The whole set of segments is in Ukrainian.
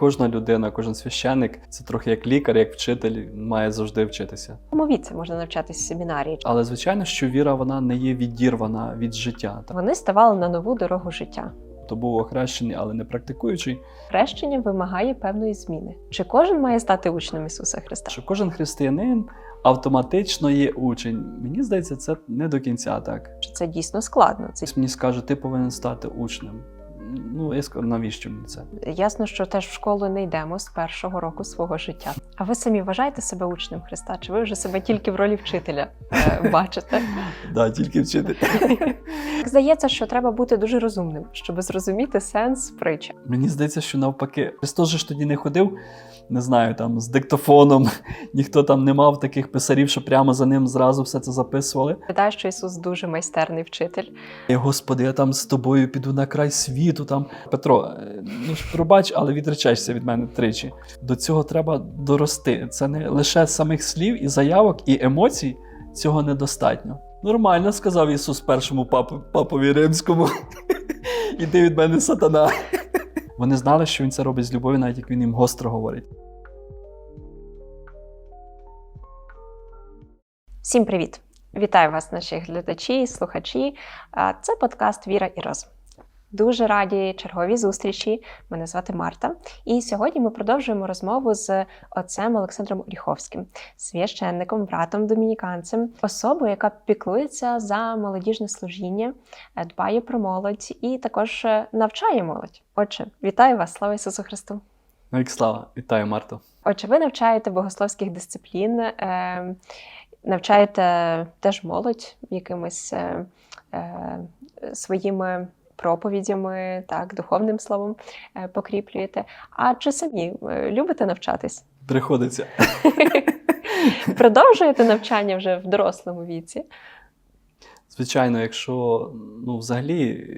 Кожна людина, кожен священник це трохи як лікар, як вчитель, має завжди вчитися. В якому віці можна навчатись в семінарії? Але звичайно, що віра вона не є відірвана від життя. Так? Вони ставали на нову дорогу життя. То був охрещений, але не практикуючий. Хрещення вимагає певної зміни. Чи кожен має стати учнем Ісуса Христа? Що кожен християнин автоматично є учень. Мені здається, це не до кінця так. Чи це дійсно складно? Це мені скаже, ти повинен стати учнем. Ну, я скажу, навіщо мені це? ясно, що теж в школу не йдемо з першого року свого життя. А ви самі вважаєте себе учнем Христа? Чи ви вже себе тільки в ролі вчителя е, бачите? Да, тільки вчителя. Здається, що треба бути дуже розумним, щоб зрозуміти сенс притчі. Мені здається, що навпаки, Христос же ж тоді не ходив, не знаю, там з диктофоном, ніхто там не мав таких писарів, що прямо за ним зразу все це записували. Питаю, що Ісус дуже майстерний вчитель. Господи, я там з тобою піду на край світу. Там Петро, е, ну ж пробач, але відречешся від мене тричі. До цього треба дорости. Це не лише самих слів і заявок, і емоцій. Цього недостатньо. Нормально сказав Ісус першому папу, папові римському. Іди від мене, сатана. Вони знали, що він це робить з любов'ю, навіть як він їм гостро говорить. Всім привіт! Вітаю вас, наші глядачі і слухачі. Це подкаст Віра і Розум. Дуже раді черговій зустрічі. Мене звати Марта. І сьогодні ми продовжуємо розмову з отцем Олександром Оріховським, священником, братом домініканцем, особою, яка піклується за молодіжне служіння, е, дбає про молодь і також е, навчає молодь. Отже, вітаю вас, слава Ісусу Христу! Навік слава, вітаю, Марто. Отже, ви навчаєте богословських дисциплін, е, навчаєте теж молодь якимись своїми проповідями, так, духовним словом е, покріплюєте. А чи самі е, любите навчатись? Приходиться. Продовжуєте навчання вже в дорослому віці? Звичайно, якщо ну, взагалі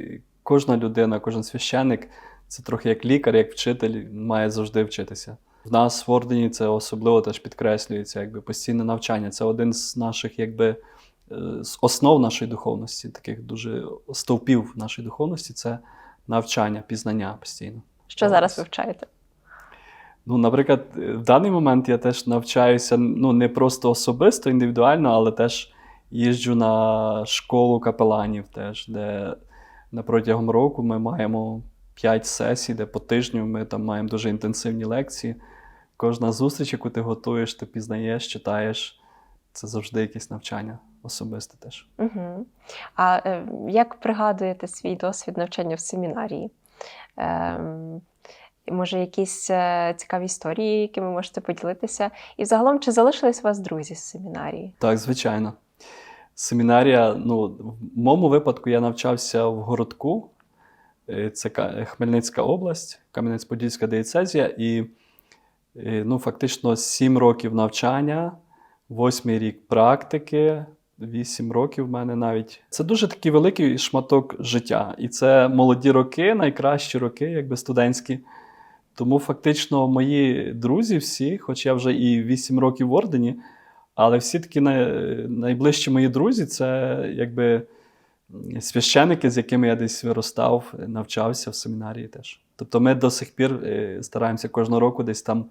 кожна людина, кожен священник це трохи як лікар, як вчитель, має завжди вчитися. В нас в ордені це особливо теж підкреслюється, якби постійне навчання. Це один з наших якби, з основ нашої духовності, таких дуже стовпів нашої духовності це навчання, пізнання постійно. Що зараз вивчаєте? Ну, наприклад, е, в даний момент я теж навчаюся ну, не просто особисто, індивідуально, але теж їжджу на школу капеланів, теж, де протягом року ми маємо 5 сесій, де по тижню ми там маємо дуже інтенсивні лекції. Кожна зустріч, яку ти готуєш, ти пізнаєш, читаєш, це завжди якесь навчання особисте теж. Угу. А е, як пригадуєте свій досвід навчання в семінарії? Е, може, якісь е, цікаві історії, якими можете поділитися? І загалом, чи залишились у вас друзі з семінарії? Так, звичайно. Семінарія, ну, в моєму випадку я навчався в городку, Е, це Хмельницька область, Кам'янець-Подільська диєцезія, і е, ну, фактично 7 років навчання, 8 рік практики, 8 років в мене навіть. Це дуже такий великий шматок життя. І це молоді роки, найкращі роки, якби студентські. Тому фактично мої друзі всі, хоч я вже і 8 років в ордені, але всі такі найближчі мої друзі це якби священники, з якими я десь виростав, навчався в семінарії теж. Тобто ми до сих пір е, стараємося кожного року десь там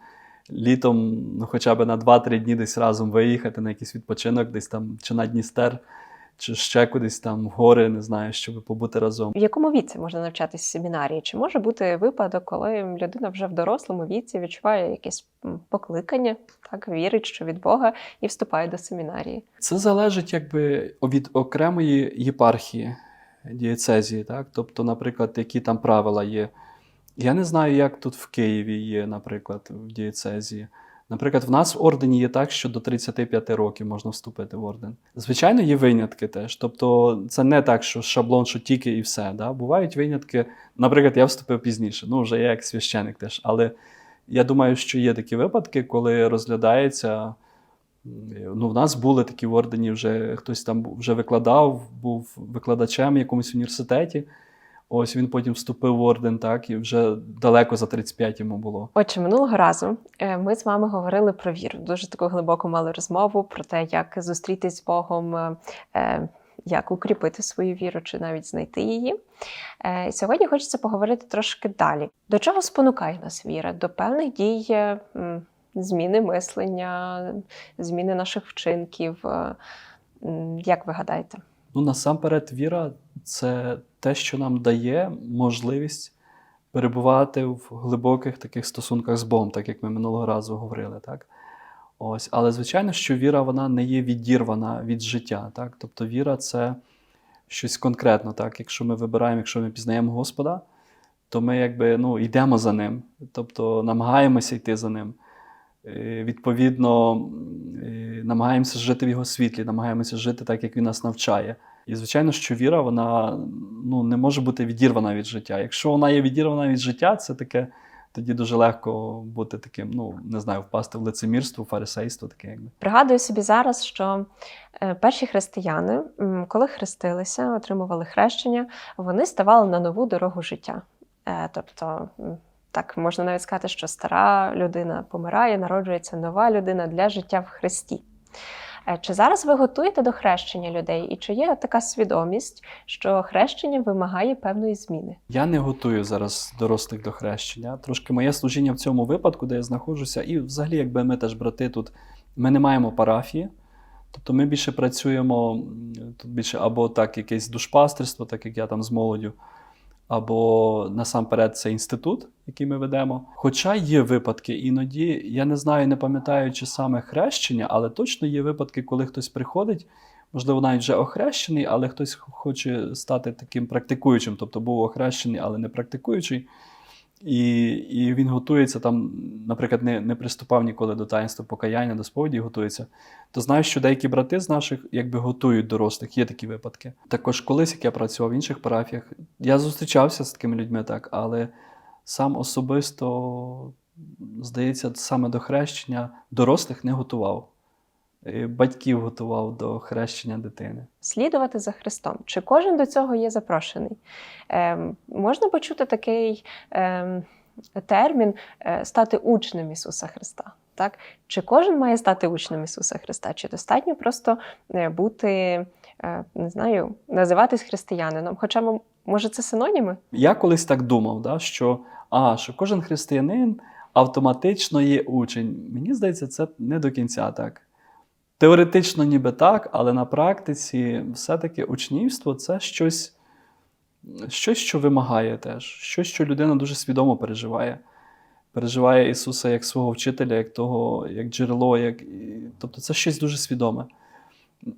літом, ну хоча б на 2-3 дні десь разом виїхати на якийсь відпочинок, десь там чи на Дністер, чи ще кудись там в гори, не знаю, щоб побути разом. В якому віці можна навчатись в семінарії? Чи може бути випадок, коли людина вже в дорослому віці відчуває якесь покликання, так вірить, що від Бога, і вступає до семінарії? Це залежить якби від окремої єпархії дієцезії. Так? Тобто, наприклад, які там правила є. Я не знаю, як тут в Києві є, наприклад, в дієцезії. Наприклад, в нас в ордені є так, що до 35 років можна вступити в орден. Звичайно, є винятки теж. Тобто, це не так, що шаблон, що тільки і все. Да? Бувають винятки. Наприклад, я вступив пізніше, ну вже я як священик теж. Але я думаю, що є такі випадки, коли розглядається. Ну, в нас були такі в ордені, вже хтось там вже викладав, був викладачем в якомусь університеті. Ось він потім вступив в орден, так, і вже далеко за 35 йому було. Отже, минулого разу е, ми з вами говорили про віру. Дуже таку глибоку мали розмову про те, як зустрітись з Богом, е, е, як укріпити свою віру чи навіть знайти її. Сьогодні хочеться поговорити трошки далі. До чого спонукає нас віра? До певних дій, зміни мислення, зміни наших вчинків. Як ви гадаєте? Ну, насамперед, віра це те, що нам дає можливість перебувати в глибоких таких стосунках з Богом, так як ми минулого разу говорили. Так? Ось. Але звичайно, що віра вона не є відірвана від життя. Так? Тобто віра це щось конкретне. Так? Якщо ми вибираємо, якщо ми пізнаємо Господа, то ми якби ну, йдемо за ним, тобто намагаємося йти за ним. Е, Відповідно, е, намагаємося жити в його світлі, намагаємося жити так, як він нас навчає. І звичайно, що віра вона ну, не може бути відірвана від життя. Якщо вона є відірвана від життя, це таке тоді дуже легко бути таким, ну не знаю, впасти в лицемірство, фарисейство, таке якби. Пригадую собі зараз, що е, перші християни, коли хрестилися, отримували хрещення, вони ставали на нову дорогу життя. Е, Тобто, так можна навіть сказати, що стара людина помирає, народжується нова людина для життя в Христі. Е, Чи зараз ви готуєте до хрещення людей? І чи є така свідомість, що хрещення вимагає певної зміни? Я не готую зараз дорослих до хрещення. Трошки моє служіння в цьому випадку, де я знаходжуся, і взагалі, якби ми теж брати тут, ми не маємо парафії. Тобто ми більше працюємо тут більше або так, якесь душпастерство, так як я там з молоддю, або насамперед це інститут, який ми ведемо. Хоча є випадки іноді, я не знаю, не пам'ятаю, чи саме хрещення, але точно є випадки, коли хтось приходить, можливо, навіть вже охрещений, але хтось хоче стати таким практикуючим, тобто був охрещений, але не практикуючий. І, і він готується там, наприклад, не, не приступав ніколи до таїнства покаяння, до сповіді готується. То знаю, що деякі брати з наших якби готують дорослих, є такі випадки. Також колись, як я працював в інших парафіях, я зустрічався з такими людьми, так, але сам особисто, здається, саме до хрещення дорослих не готував. Е, Батьків готував до хрещення дитини. слідувати за Христом. Чи кожен до цього є запрошений? Ем, можна почути такий ем, термін е, стати учнем Ісуса Христа. Так? Чи кожен має стати учнем Ісуса Христа? Чи достатньо просто е, бути, е, не знаю, називатись християнином? Хоча, може, це синоніми? Я колись так думав, да, що, а, що кожен християнин автоматично є учень. Мені здається, це не до кінця так. Теоретично ніби так, але на практиці все-таки учнівство це щось, щось, що вимагає теж, щось, що людина дуже свідомо переживає. Переживає Ісуса як свого вчителя, як того, як джерело, як... тобто це щось дуже свідоме.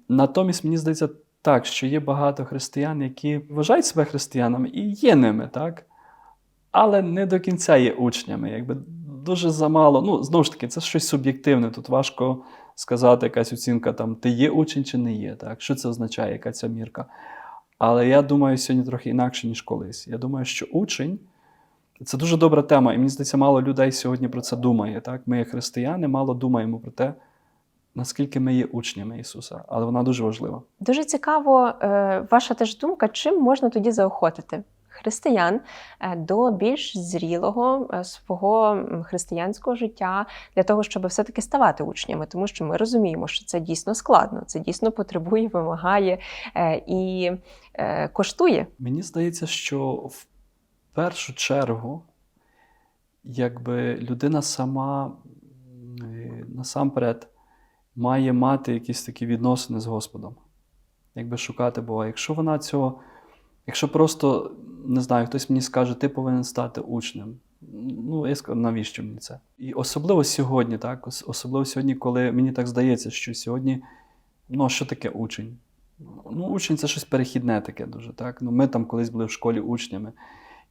Натомість, мені здається, так, що є багато християн, які вважають себе християнами і є ними, так? Але не до кінця є учнями. Якби дуже замало. Ну, знову ж таки, це щось суб'єктивне. Тут важко сказати якась оцінка, там, ти є учень чи не є. Так? Що це означає, яка ця мірка? Але я думаю, сьогодні трохи інакше, ніж колись. Я думаю, що учень це дуже добра тема, і мені здається, мало людей сьогодні про це думає. Так? Ми, як християни, мало думаємо про те, наскільки ми є учнями Ісуса, але вона дуже важлива. Дуже цікаво, е, ваша теж думка, чим можна тоді заохотити християн е, до більш зрілого е, свого християнського життя для того, щоб все-таки ставати учнями, тому що ми розуміємо, що це дійсно складно, це дійсно потребує, вимагає е, і коштує. Мені здається, що в першу чергу, якби людина сама насамперед має мати якісь такі відносини з Господом, якби шукати Бога. Якщо вона цього, якщо просто не знаю, хтось мені скаже, ти повинен стати учнем. Ну, я скажу, навіщо мені це? І особливо сьогодні, так? Особливо сьогодні, коли мені так здається, що сьогодні, ну, що таке учень? Ну, учень це щось перехідне таке дуже. Так? Ну, ми там колись були в школі учнями.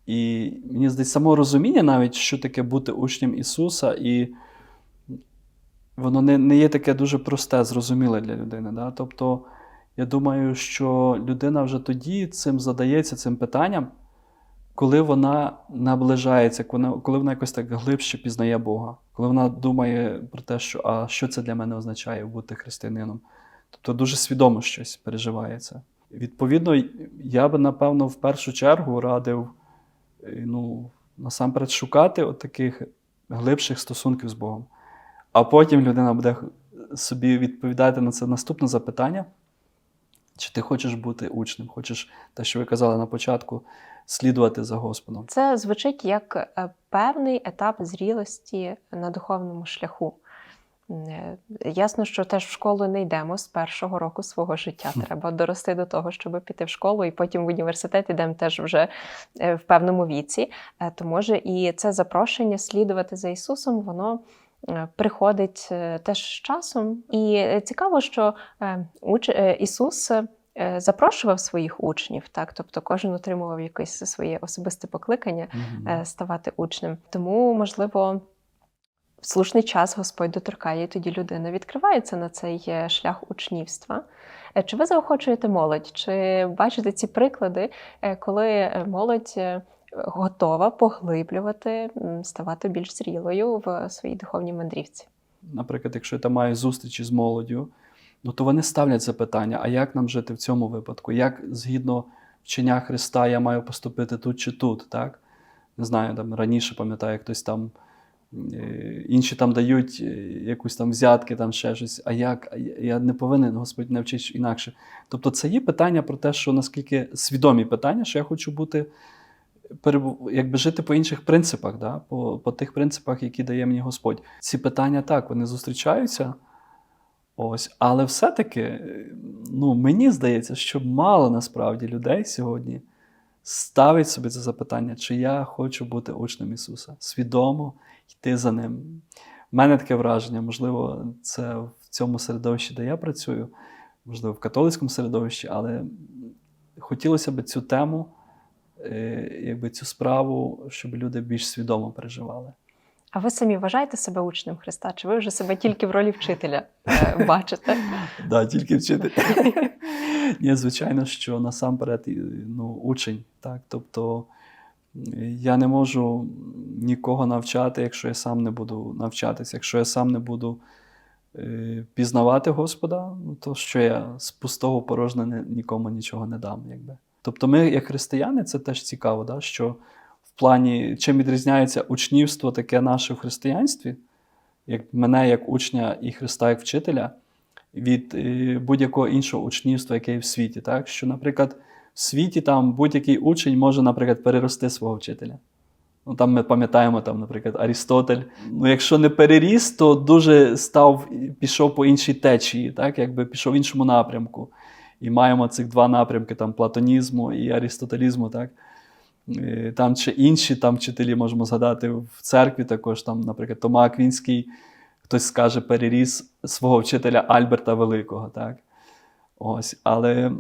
І мені здається, само розуміння навіть, що таке бути учнем Ісуса, і воно не, не є таке дуже просте, зрозуміле для людини. Да? Тобто, я думаю, що людина вже тоді цим задається цим питанням, коли вона наближається, коли вона, якось так глибше пізнає Бога, коли вона думає про те, що а що це для мене означає бути християнином. Тобто дуже свідомо щось переживається. Відповідно, я би, напевно, в першу чергу радив е, ну, насамперед шукати от таких глибших стосунків з Богом. А потім людина буде собі відповідати на це наступне запитання: Чи ти хочеш бути учнем, хочеш те, що ви казали на початку, слідувати за Господом? Це звучить як е, певний етап зрілості на духовному шляху. Е, Ясно, що теж в школу не йдемо з першого року свого життя. Треба дорости до того, щоб піти в школу, і потім в університет йдемо теж вже е, в певному віці. То може і це запрошення слідувати за Ісусом, воно приходить е, теж з часом. І е, цікаво, що е, е, Ісус. е, Запрошував своїх учнів, так тобто кожен отримував якесь своє особисте покликання Мгм. е, ставати учнем. Тому, можливо, в слушний час Господь доторкає, і тоді людина відкривається на цей е, шлях учнівства. Е, Чи ви заохочуєте молодь? Чи бачите ці приклади, е, коли е, молодь е, готова поглиблювати, ставати більш зрілою в своїй духовній мандрівці? Наприклад, якщо я там маю зустрічі з молоддю, ну то вони ставлять запитання: а як нам жити в цьому випадку? Як згідно вчення Христа я маю поступити тут чи тут? Так? Не знаю, там раніше пам'ятаю, хтось там. е, Інші там дають е, якусь там взятки, там ще щось. А як? Я- не повинен, Господь не вчить інакше. Тобто, це є питання про те, що наскільки свідомі питання, що я хочу бути, якби жити по інших принципах, да? по, по тих принципах, які дає мені Господь. Ці питання так, вони зустрічаються. Ось, але все-таки, е, ну, мені здається, що мало насправді людей сьогодні ставить собі це запитання, чи я хочу бути учнем Ісуса, свідомо йти за ним. У мене таке враження, можливо, це в цьому середовищі, де я працюю, можливо, в католицькому середовищі, але хотілося б цю тему, якби цю справу, щоб люди більш свідомо переживали. А ви самі вважаєте себе учнем Христа? Чи ви вже себе тільки в ролі вчителя е, бачите? Да, тільки вчитель. Ні, звичайно, що насамперед ну, учень. Так? Тобто я не можу нікого навчати, якщо я сам не буду навчатися. Якщо я сам не буду е, пізнавати Господа, ну, то що я з пустого порожня нікому нічого не дам. Якби. Тобто ми, як християни, це теж цікаво, да? що в плані, чим відрізняється учнівство таке наше в християнстві, як мене як учня і Христа як вчителя, від е, будь-якого іншого учнівства, яке є в світі. Так? Що, наприклад, в світі там будь-який учень може, наприклад, перерости свого вчителя. Ну, там ми пам'ятаємо, там, наприклад, Арістотель. Ну, якщо не переріс, то дуже став, пішов по іншій течії, так? якби пішов в іншому напрямку. І маємо цих два напрямки: там, платонізму і арістотелізму. Так? Там чи інші там вчителі можемо згадати в церкві також, там, наприклад, Тома Аквінський, хтось скаже, переріс свого вчителя Альберта Великого. Так? Ось. Але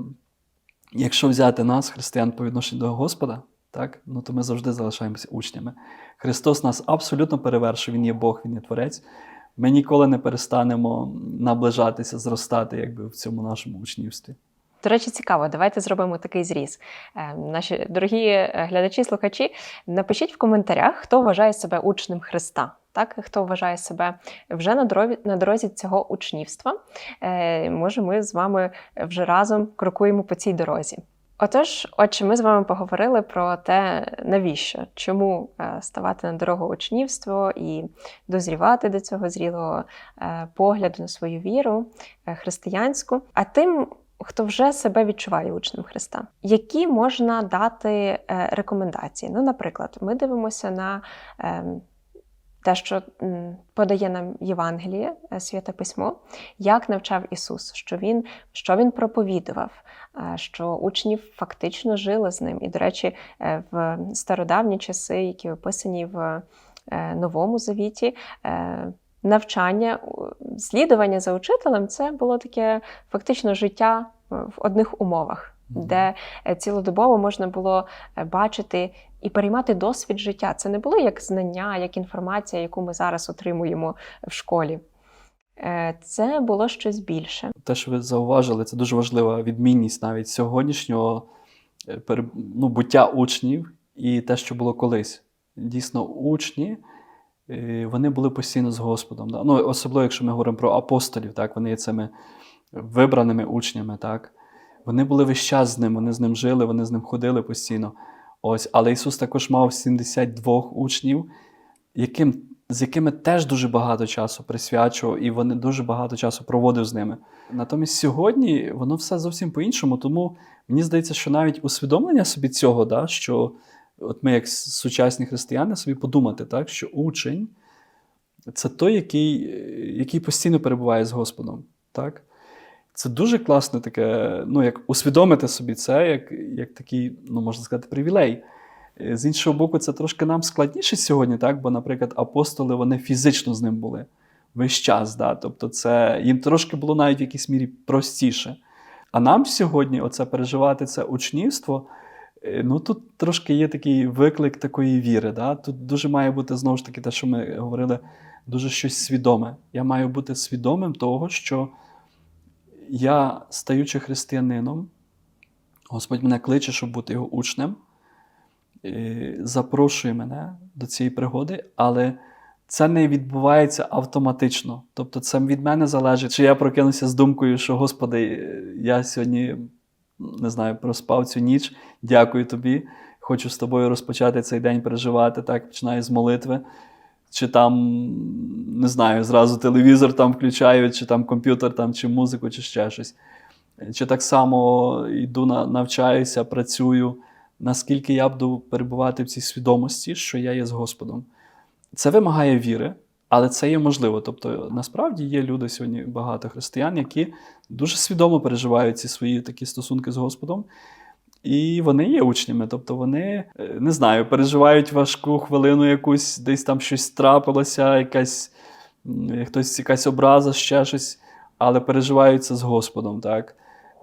якщо взяти нас, християн, по відношенню до Господа, так, ну, то ми завжди залишаємося учнями. Христос нас абсолютно перевершив, Він є Бог, Він є Творець. Ми ніколи не перестанемо наближатися, зростати якби, в цьому нашому учнівстві. До речі, цікаво, давайте зробимо такий зріз. Е, Наші дорогі е, глядачі, слухачі, напишіть в коментарях, хто вважає себе учнем Христа. Так, хто вважає себе вже на дорозі, на дорозі цього учнівства. Е, може, ми з вами вже разом крокуємо по цій дорозі. Отож, отже, ми з вами поговорили про те, навіщо, чому е, ставати на дорогу учнівство і дозрівати до цього зрілого погляду на свою віру християнську. А тим, хто вже себе відчуває учнем Христа, які можна дати е, рекомендації? Ну, наприклад, ми дивимося на е, те, що подає нам Євангеліє, е, Святе Письмо, як навчав Ісус, що Він, що він проповідував, е, що учні фактично жили з ним. І, до речі, в стародавні часи, які описані в Новому Завіті, навчання, слідування за учителем це було таке фактично життя е, в одних умовах, де е, цілодобово можна було е, бачити і переймати досвід життя. Це не було як знання, як інформація, яку ми зараз отримуємо в школі. Це було щось більше. те, що ви зауважили, це дуже важлива відмінність навіть сьогоднішнього ну, буття учнів і те, що було колись. Дійсно, учні е, вони були постійно з Господом. Да? Ну, особливо, якщо ми говоримо про апостолів, так? вони є цими вибраними учнями. Так? Вони були весь час з ним, вони з ним жили, вони з ним ходили постійно. Ось, але Ісус також мав 72 учнів, яким з якими теж дуже багато часу присвячував, і вони дуже багато часу проводив з ними. Натомість сьогодні воно все зовсім по-іншому. Тому мені здається, що навіть усвідомлення собі цього, да, що от ми, як сучасні християни, собі подумати, так, що учень це той, який, який постійно перебуває з Господом. Так? Це дуже класне таке, ну, як усвідомити собі це, як, як такий, ну, можна сказати, привілей. Е, З іншого боку, це трошки нам складніше сьогодні, так? бо, наприклад, апостоли вони фізично з ним були весь час. Да? Тобто, це їм трошки було навіть в якійсь мірі простіше. А нам сьогодні оце переживати це учнівство. Е, Ну, тут трошки є такий виклик такої віри. Да? Тут дуже має бути знову ж таки те, що ми говорили, дуже щось свідоме. Я маю бути свідомим того, що я, стаючи християнином, Господь мене кличе, щоб бути його учнем, е, запрошує мене до цієї пригоди, але це не відбувається автоматично. Тобто, це від мене залежить, чи я прокинуся з думкою, що Господи, я сьогодні не знаю, проспав цю ніч, дякую тобі. Хочу з тобою розпочати цей день переживати. Так, починаю з молитви. Чи там, не знаю, зразу телевізор там включаю, чи там комп'ютер, там, чи музику, чи ще щось. Чи так само йду на, навчаюся, працюю, наскільки я буду перебувати в цій свідомості, що я є з Господом. Це вимагає віри, але це є можливо. Тобто, насправді є люди сьогодні, багато християн, які дуже свідомо переживають ці свої такі стосунки з Господом. І вони є учнями, тобто вони е, не знаю, переживають важку хвилину якусь, десь там щось трапилося, якась хтось якась образа, ще щось, але переживають це з Господом, так?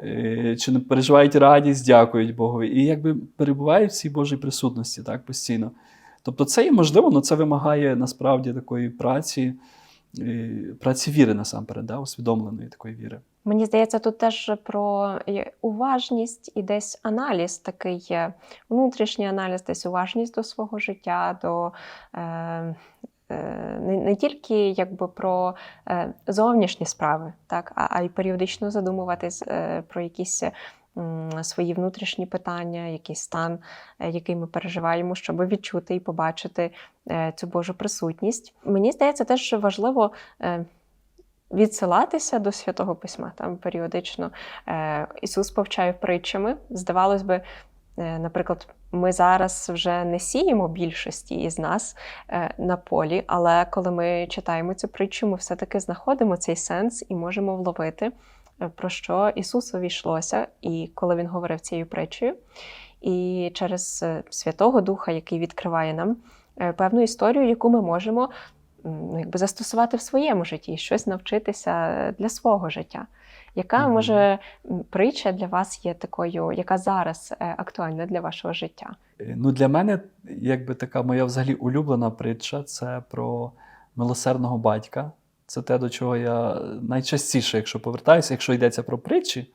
Е, Чи не переживають радість, дякують Богові. І якби перебувають в цій Божій присутності так, постійно. Тобто це і можливо, але це вимагає насправді такої праці, е, праці віри насамперед, да, усвідомленої такої віри. Мені здається, тут теж про уважність і десь аналіз такий внутрішній аналіз, десь уважність до свого життя, до е, е, не, не тільки якби про е, зовнішні справи, так, а, а й періодично задумуватись е, про якісь. Свої внутрішні питання, якийсь стан, е, який ми переживаємо, щоб відчути і побачити е, цю Божу присутність. Мені здається, теж важливо е, відсилатися до святого письма. Там періодично Ісус повчає притчами. Здавалось би, наприклад, ми зараз вже не сіємо більшості із нас на полі, але коли ми читаємо цю притчу, ми все-таки знаходимо цей сенс і можемо вловити, про що Ісусові йшлося, і коли він говорив цією притчею. І через е, Святого Духа, який відкриває нам е, певну історію, яку ми можемо ну, якби застосувати в своєму житті, щось навчитися для свого життя. Яка може притча для вас є такою, яка зараз е, актуальна для вашого життя? Е, Ну, для мене, якби така моя взагалі улюблена притча це про милосердного батька. Це те, до чого я найчастіше, якщо повертаюся, якщо йдеться про притчі,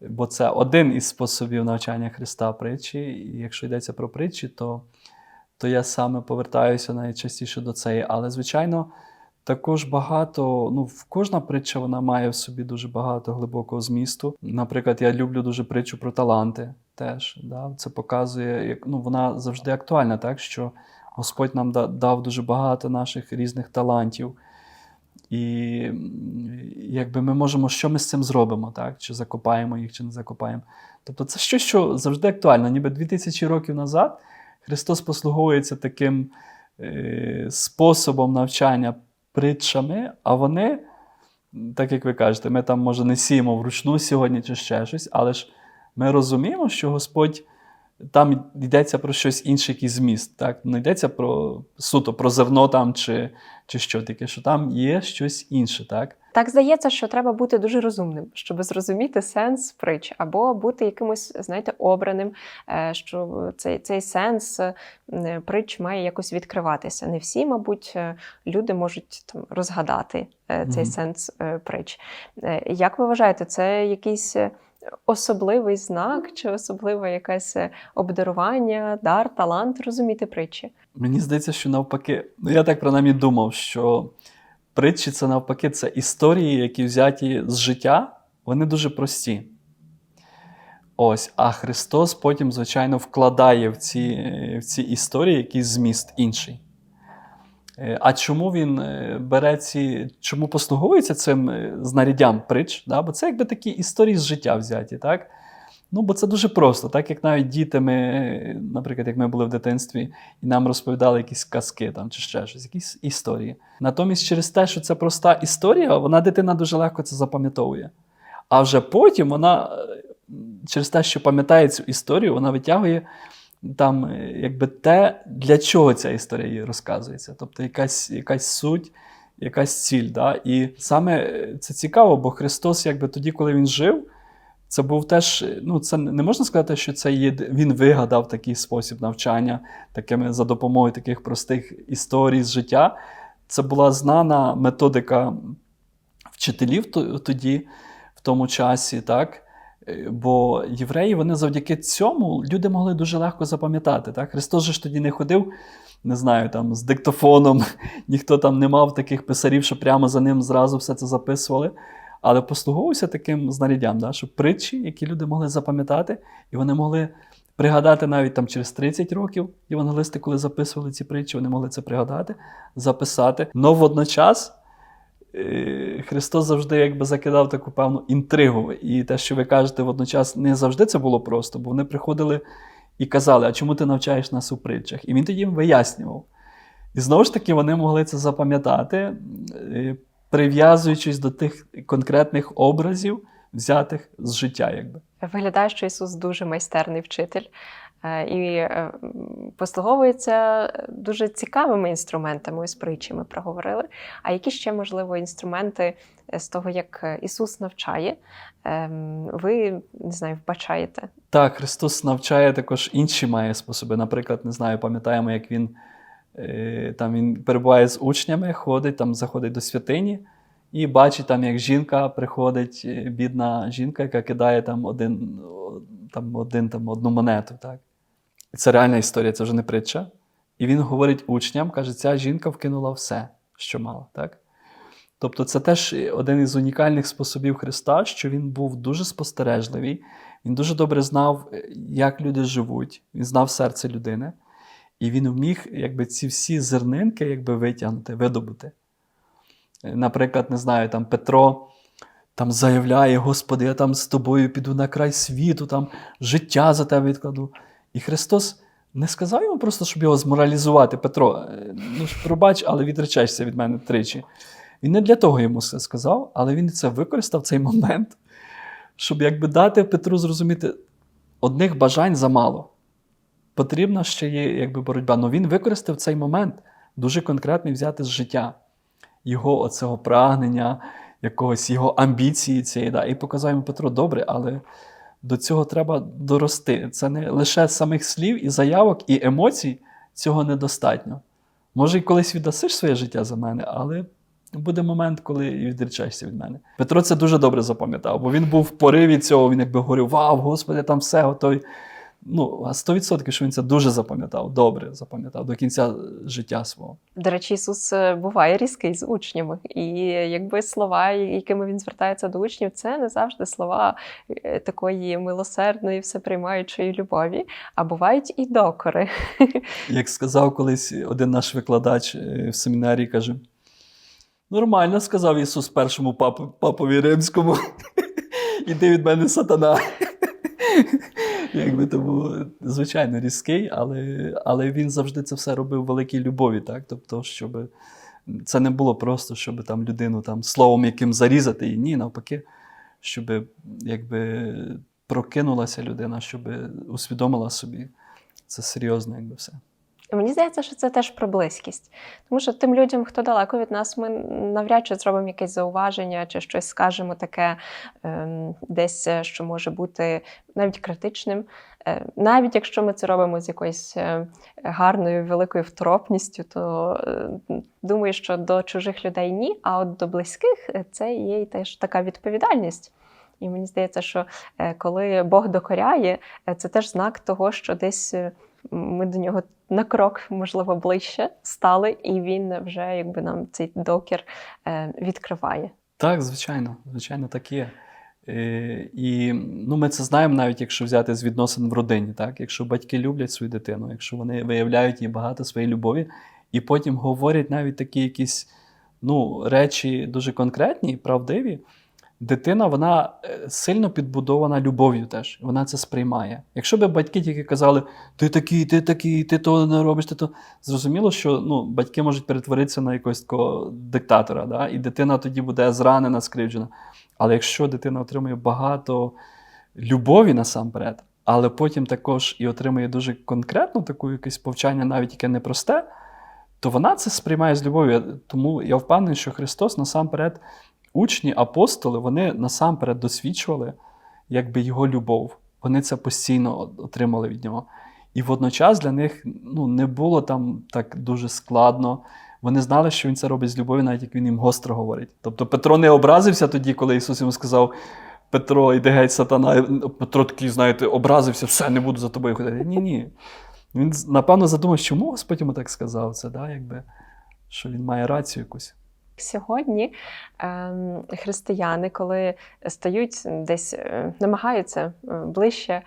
бо це один із способів навчання Христа притчі. І якщо йдеться про притчі, то, то я саме повертаюся найчастіше до цієї. Але, звичайно, також багато, ну, кожна притча вона має в собі дуже багато глибокого змісту. Наприклад, я люблю дуже притчу про таланти теж. Да? Це показує, як ну, вона завжди актуальна, так? що Господь нам дав дуже багато наших різних талантів. І якби ми можемо, що ми з цим зробимо, так? чи закопаємо їх, чи не закопаємо. Тобто це щось, що завжди актуально. Ніби 2000 років назад Христос послуговується таким е, способом навчання притчами, а вони, так як ви кажете, ми там, може, не сіємо вручну сьогодні чи ще щось, але ж ми розуміємо, що Господь там йдеться про щось інше, якийсь зміст. Так? Не йдеться про суто про зерно там чи, чи що таке, що там є щось інше. Так? Так здається, що треба бути дуже розумним, щоб зрозуміти сенс притч, або бути якимось, знаєте, обраним, е, що цей, цей сенс е, притч має якось відкриватися. Не всі, мабуть, е, люди можуть там розгадати цей Мгм. сенс е, притч. Як ви вважаєте, це якийсь особливий знак чи особливе якесь е, обдарування, дар, талант розуміти притчі? Мені здається, що навпаки, ну я так принаймні думав, що притчі це навпаки, це історії, які взяті з життя, вони дуже прості. Ось, а Христос потім, звичайно, вкладає в ці, в ці історії якийсь зміст інший. Е, А чому він е, бере ці, чому послуговується цим е, знаряддям притч? Да? Бо це якби такі історії з життя взяті, так? Ну, бо це дуже просто, так як навіть діти, ми, наприклад, як ми були в дитинстві, і нам розповідали якісь казки там, чи ще щось, якісь історії. Натомість, через те, що це проста історія, вона дитина дуже легко це запам'ятовує. А вже потім вона, через те, що пам'ятає цю історію, вона витягує там е, якби те, для чого ця історія розказується. Тобто якась, якась суть, якась ціль. Да? І саме е, це цікаво, бо Христос, якби тоді, коли він жив, це був теж, ну це не можна сказати, що це є, він вигадав такий спосіб навчання, такими за допомогою таких простих історій з життя. Це була знана методика вчителів тоді, в тому часі, так? Е, Бо євреї, вони завдяки цьому люди могли дуже легко запам'ятати. Так? Христос же ж тоді не ходив, не знаю, там, з диктофоном, ніхто там не мав таких писарів, що прямо за ним зразу все це записували. Але послуговувався таким знаряддям, да? що притчі, які люди могли запам'ятати, і вони могли пригадати навіть там через 30 років євангелисти, коли записували ці притчі, вони могли це пригадати, записати. Но водночас Христос завжди якби закидав таку певну інтригу. І те, що ви кажете, водночас не завжди це було просто, бо вони приходили і казали, а чому ти навчаєш нас у притчах? І він тоді їм вияснював. І знову ж таки, вони могли це запам'ятати, е, прив'язуючись до тих конкретних образів, взятих з життя. якби. Виглядає, що Ісус дуже майстерний вчитель е, і е, послуговується дуже цікавими інструментами, ось притчі ми проговорили. А які ще, можливо, інструменти е, з того, як е, Ісус навчає, ем, ви не знаю, вбачаєте? Так, Христос навчає також інші має способи. Наприклад, не знаю, пам'ятаємо, як він е, там він перебуває з учнями, ходить, там заходить до святині і бачить, там, як жінка приходить, е, бідна жінка, яка кидає там один, там, один, там, одну монету. Так? Це реальна історія, це вже не притча. І він говорить учням, каже, ця жінка вкинула все, що мала. Так? Тобто, це теж один із унікальних способів Христа, що він був дуже спостережливий, він дуже добре знав, як люди живуть, він знав серце людини, і він вміг якби, ці всі зернинки якби, витягнути, видобути. Наприклад, не знаю, там Петро там заявляє: Господи, я там з тобою піду на край світу, там життя за тебе відкладу. І Христос не сказав йому просто, щоб його зморалізувати, Петро, е, ну пробач, але відречешся від мене тричі. Він не для того йому це сказав, але він це використав цей момент, щоб якби дати Петру зрозуміти, одних бажань замало. Потрібна ще є якби, боротьба. Але він використав цей момент дуже конкретний взяти з життя його оцього прагнення, якогось його амбіції цієї. Да, і показав йому Петро, добре, але до цього треба дорости. Це не лише самих слів і заявок, і емоцій цього недостатньо. Може, і колись віддасиш своє життя за мене, але буде момент, коли і відречешся від мене. Петро це дуже добре запам'ятав, бо він був в пориві цього, він якби говорив: Вау, Господи, там все готові. Ну, а 100% що він це дуже запам'ятав, добре запам'ятав до кінця життя свого. До речі, Ісус е, буває різкий з учнями, і якби слова, якими він звертається до учнів, це не завжди слова е, такої милосердної, всеприймаючої любові, а бувають і докори. Як сказав колись один наш викладач е, в семінарії, каже: нормально сказав Ісус першому папу, папові римському. Іди від мене сатана. Якби то був, звичайно, різкий, але, але він завжди це все робив в великій любові, так? Тобто, щоб це не було просто, щоб там людину там, словом яким зарізати і Ні, навпаки, щоб якби прокинулася людина, щоб усвідомила собі. Це серйозно, якби все. І Мені здається, що це теж про близькість. Тому що тим людям, хто далеко від нас, ми навряд чи зробимо якесь зауваження чи щось скажемо таке ем, десь, е, що може бути навіть критичним. Е, навіть якщо ми це робимо з якоюсь е, гарною великою втропністю, то думаю, що до чужих людей ні, а от до близьких це є і теж така відповідальність. І мені здається, що коли Бог докоряє, це теж знак того, що десь ми до нього на крок, можливо, ближче стали, і він вже якби нам цей докір е, відкриває. Так, звичайно, звичайно, так є. Е, І ну, ми це знаємо навіть, якщо взяти з відносин в родині. Так? Якщо батьки люблять свою дитину, якщо вони виявляють їй багато своєї любові, і потім говорять навіть такі якісь ну, речі дуже конкретні, правдиві, дитина вона е, сильно підбудована любов'ю теж. Вона це сприймає. Якщо б батьки тільки казали, ти такий, ти такий, ти то не робиш, ти то. Зрозуміло, що ну, батьки можуть перетворитися на якогось такого диктатора, да? і дитина тоді буде зранена, скривджена. Але якщо дитина отримує багато любові насамперед, але потім також і отримує дуже конкретну таку якесь повчання, навіть яке непросте, то вона це сприймає з любов'ю. Тому я впевнений, що Христос насамперед, учні, апостоли, вони насамперед досвідчували якби його любов. Вони це постійно отримали від нього. І водночас для них ну, не було там так дуже складно. Вони знали, що він це робить з любов'ю, навіть як він їм гостро говорить. Тобто Петро не образився тоді, коли Ісус йому сказав: Петро, іди геть сатана. Петро такий, знаєте, образився, все, не буду за тобою ходити. Ні, ні. Він, напевно, задумав, чому Господь йому так сказав це, да? якби, що він має рацію якусь. Сьогодні ем, християни, коли стають десь, е, намагаються е, ближче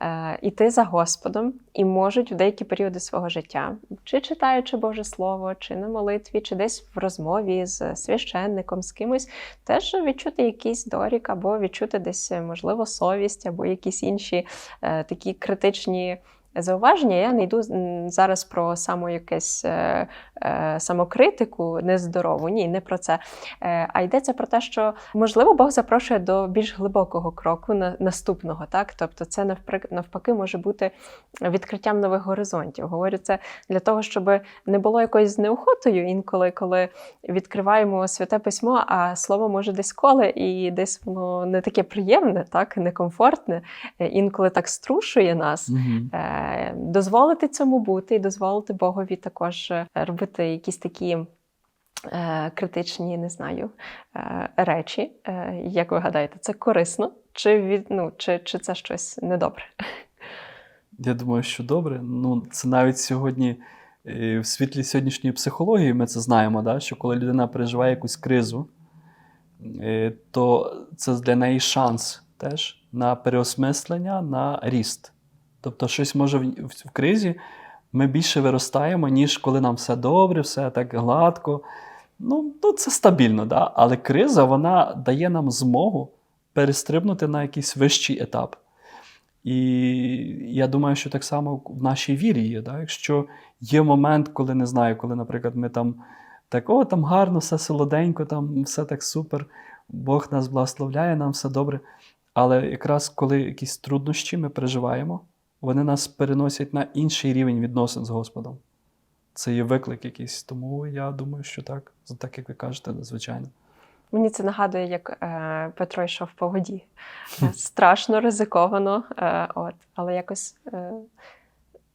е, іти за Господом і можуть в деякі періоди свого життя, чи читаючи Боже Слово, чи на молитві, чи десь в розмові з священником, з кимось, теж відчути якийсь дорік, або відчути десь, е, можливо, совість, або якісь інші е, такі критичні. Зауваження, я не йду зараз про саму якесь е, е, самокритику нездорову. Ні, не про це. Е, а йдеться про те, що можливо Бог запрошує до більш глибокого кроку на, наступного. Так? Тобто, це навпаки, може бути відкриттям нових горизонтів. Говорю це для того, щоб не було якоюсь неохотою інколи, коли відкриваємо святе письмо, а слово може десь коле, і десь воно не таке приємне, так некомфортне, е, інколи так струшує нас. Угу. Е, Дозволити цьому бути і дозволити Богові також е, робити якісь такі е, критичні, не знаю, е, речі. Е, Як ви гадаєте, це корисно? Чи, від, ну, чи, чи це щось недобре? Я думаю, що добре. Ну, це навіть сьогодні, в світлі сьогоднішньої психології, ми це знаємо, да? що коли людина переживає якусь кризу, то це для неї шанс теж на переосмислення, на ріст. Тобто, щось може в кризі ми більше виростаємо, ніж коли нам все добре, все так гладко. Ну, ну це стабільно, да? але криза вона дає нам змогу перестрибнути на якийсь вищий етап. І я думаю, що так само в нашій вірі є. Да? Якщо є момент, коли не знаю, коли, наприклад, ми там так, о, там гарно, все солоденько, там все так супер, Бог нас благословляє, нам все добре. Але якраз коли якісь труднощі ми переживаємо, вони нас переносять на інший рівень відносин з Господом. Це є виклик якийсь. Тому я думаю, що так, так як ви кажете, звичайно. Мені це нагадує, як е, Петро йшов по воді. Е, Страшно, ризиковано, е, от, але якось е,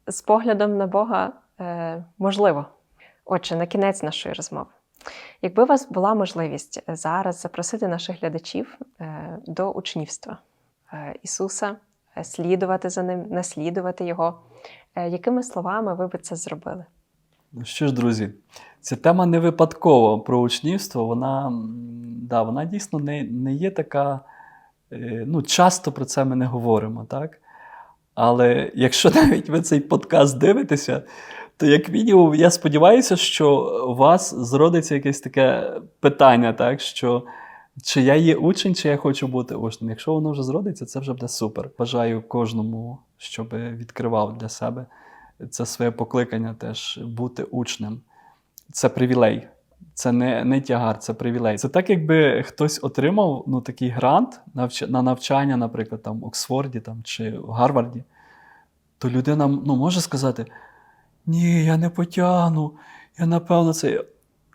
з поглядом на Бога е, можливо. Отже, на кінець нашої розмови. Якби у вас була можливість зараз запросити наших глядачів е, до учнівства е, Ісуса, е, слідувати за ним, наслідувати Його, е, якими словами ви би це зробили? Ну що ж, друзі, ця тема не випадково про учнівство. Вона, да, вона дійсно не, не є така. е, Ну, часто про це ми не говоримо, так? Але якщо навіть ви цей подкаст дивитеся, то як мінімум я сподіваюся, що у вас зродиться якесь таке питання, так? що чи я є учень, чи я хочу бути учнем. Якщо воно вже зродиться, це вже буде супер. Бажаю кожному, щоб відкривав для себе це своє покликання теж бути учнем. Це привілей. Це не, не тягар, це привілей. Це так, якби хтось отримав ну, такий грант на навчання, наприклад, там, в Оксфорді там, чи в Гарварді, то людина ну, може сказати: Ні, я не потягну, я напевно це.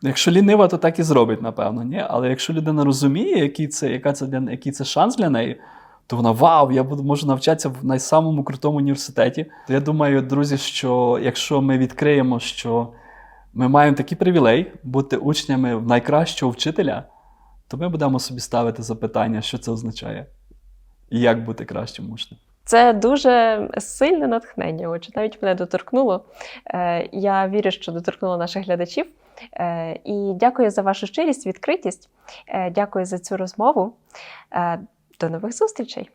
Якщо лінива, то так і зробить, напевно. Ні? Але якщо людина розуміє, який це, яка це для, який це шанс для неї, то вона вау, я буду можу навчатися в найсамому крутому університеті. То я думаю, друзі, що якщо ми відкриємо, що ми маємо такий привілей бути учнями найкращого вчителя, то ми будемо собі ставити запитання, що це означає, і як бути кращим учнем. Це дуже сильне натхнення. Отже, навіть мене доторкнуло. Е, Я вірю, що доторкнуло наших глядачів. Е, І дякую за вашу щирість, відкритість. Е, Дякую за цю розмову. Е, До нових зустрічей!